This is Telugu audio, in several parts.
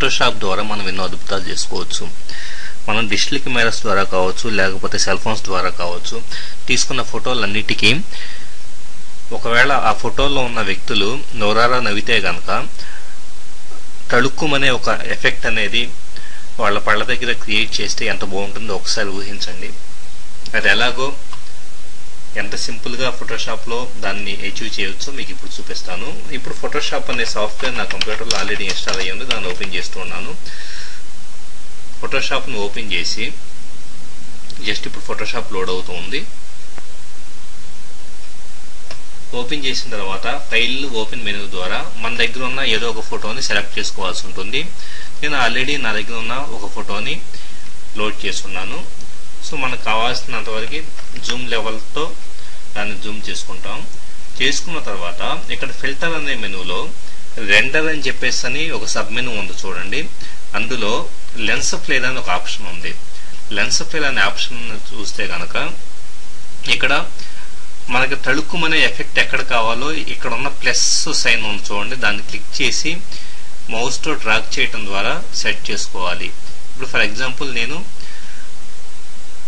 ఫోటోషాప్ ద్వారా మనం ఎన్నో అద్భుతాలు చేసుకోవచ్చు. మనం డిజిటల్ కెమెరాస్ ద్వారా కావచ్చు లేకపోతే సెల్ ఫోన్స్ ద్వారా కావచ్చు తీసుకున్న ఫోటోలన్నిటికీ ఒకవేళ ఆ ఫోటోలో ఉన్న వ్యక్తులు నోరారా నవ్వితే గనక తళుక్కుమనే ఒక ఎఫెక్ట్ అనేది వాళ్ళ పళ్ళ దగ్గర క్రియేట్ చేస్తే ఎంత బాగుంటుందో ఒకసారి ఊహించండి. అది ఎలాగో ఎంత సింపుల్గా ఫోటోషాప్లో దాన్ని అచీవ్ చేయవచ్చో మీకు ఇప్పుడు చూపిస్తాను. ఇప్పుడు ఫోటోషాప్ అనే సాఫ్ట్వేర్ నా కంప్యూటర్లో ఆల్రెడీ ఇన్స్టాల్ అయ్యి ఉంది. దాన్ని ఓపెన్ చేస్తూ ఉన్నాను. ఫోటోషాప్ను ఓపెన్ చేసి జస్ట్ ఇప్పుడు ఫోటోషాప్ లోడ్ అవుతుంది ఓపెన్ చేసిన తర్వాత ఫైల్ ఓపెన్ మెనూ ద్వారా మన దగ్గర ఉన్న ఏదో ఒక ఫోటోని సెలెక్ట్ చేసుకోవాల్సి ఉంటుంది. నేను ఆల్రెడీ నా దగ్గర ఉన్న ఒక ఫోటోని లోడ్ చేస్తున్నాను. సో మనకు కావాల్సినంత వరకు జూమ్ లెవెల్తో దాన్ని జూమ్ చేసుకుంటాం. చేసుకున్న తర్వాత ఇక్కడ ఫిల్టర్ అనే మెనూలో రెండర్ అని చెప్పేసి అని ఒక సబ్ మెనూ ఉంది చూడండి. అందులో లెన్స్ ఫ్లేర్ అని ఒక ఆప్షన్ ఉంది. లెన్స్ ఫ్లేర్ అనే ఆప్షన్ చూస్తే కనుక ఇక్కడ మనకి తళుక్కుమనే ఎఫెక్ట్ ఎక్కడ కావాలో ఇక్కడ ఉన్న ప్లస్ సైన్ ఉంది చూడండి. దాన్ని క్లిక్ చేసి మౌస్తో డ్రాక్ చేయటం ద్వారా సెట్ చేసుకోవాలి. ఇప్పుడు ఫర్ ఎగ్జాంపుల్ నేను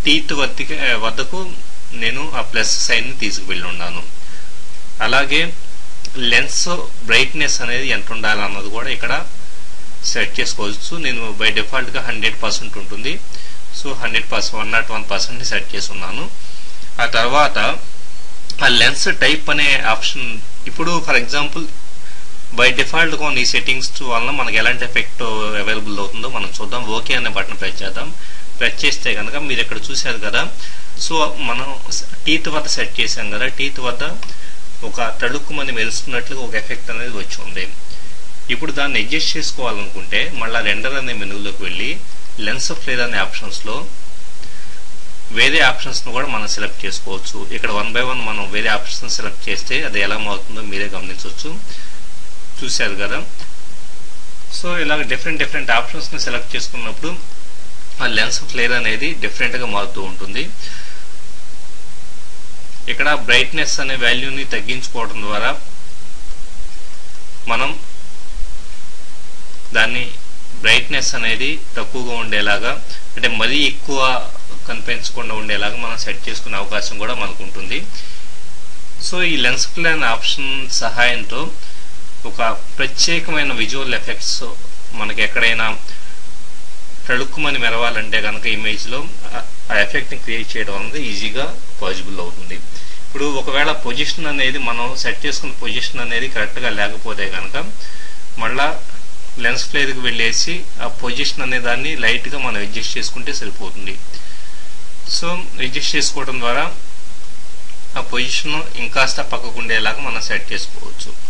టీత్ వద్దకి వద్దకు నేను ఆ ప్లస్ సైన్ని తీసుకువెళ్ళి ఉన్నాను అలాగే లెన్స్ బ్రైట్నెస్ అనేది ఎంత ఉండాలన్నది కూడా ఇక్కడ సెట్ చేసుకోవచ్చు. నేను బై డిఫాల్ట్గా హండ్రెడ్ పర్సెంట్ ఉంటుంది. So hundred percent one not one percent set చేసి ఉన్నాను ఆ తర్వాత ఆ లెన్స్ టైప్ అనే ఆప్షన్ ఇప్పుడు ఫర్ ఎగ్జాంపుల్ బై డిఫాల్ట్గా ఈ సెట్టింగ్స్ వలన మనకు ఎలాంటి ఎఫెక్ట్ అవైలబుల్ అవుతుందో మనం చూద్దాం. ఓకే అనే బటన్ ప్రెస్ చేద్దాం. ప్రెస్ చేస్తే కనుక మీరు ఇక్కడ చూశారు కదా. సో మనం టీత్ వద్ద సెట్ చేసాం కదా. టీత్ వద్ద ఒక తడుక్కుమని మెరుస్తున్నట్లుగా ఒక ఎఫెక్ట్ అనేది వచ్చి ఉంది ఇప్పుడు దాన్ని అడ్జస్ట్ చేసుకోవాలనుకుంటే మళ్ళీ రెండర్ అనే మెనూలోకి వెళ్ళి లెన్స్ ఫ్లేర్ అనే ఆప్షన్స్లో వేరే ఆప్షన్స్ను కూడా మనం సెలెక్ట్ చేసుకోవచ్చు. ఇక్కడ వన్ బై వన్ మనం వేరే ఆప్షన్స్ సెలెక్ట్ చేస్తే అది ఎలా మారుతుందో మీరే గమనించవచ్చు. చూశారు కదా. సో ఇలాగ డిఫరెంట్ డిఫరెంట్ ఆప్షన్స్ని సెలెక్ట్ చేసుకున్నప్పుడు ఆ లెన్స్ ఫ్లేర్ అనేది డిఫరెంట్గా మారుతూ ఉంటుంది. ఇక్కడ బ్రైట్నెస్ అనే వాల్యూని తగ్గించుకోవడం ద్వారా మనం దాన్ని బ్రైట్నెస్ అనేది తక్కువగా ఉండేలాగా అంటే మరీ ఎక్కువ కనిపించకుండా ఉండేలాగా మనం సెట్ చేసుకునే అవకాశం కూడా మనకు ఉంటుంది. సో ఈ లెన్స్ ప్లాన్ ఆప్షన్ సహాయంతో ఒక ప్రత్యేకమైన విజువల్ ఎఫెక్ట్స్ మనకి ఎక్కడైనా తడుక్కుమని మెరవాలంటే కనుక ఇమేజ్లో ఆ ఎఫెక్ట్ని క్రియేట్ చేయడం అనేది ఈజీగా పాజిబుల్ అవుతుంది. ఇప్పుడు ఒకవేళ పొజిషన్ అనేది మనం సెట్ చేసుకున్న పొజిషన్ అనేది కరెక్ట్గా లేకపోతే కనుక మళ్ళా లెన్స్ ఫ్లేర్కి వెళ్ళేసి ఆ పొజిషన్ అనే దాన్ని లైట్గా మనం అడ్జస్ట్ చేసుకుంటే సరిపోతుంది. సో అడ్జస్ట్ చేసుకోవడం ద్వారా ఆ పొజిషన్ ఇంకాస్త పక్కకు ఉండేలాగా మనం సెట్ చేసుకోవచ్చు.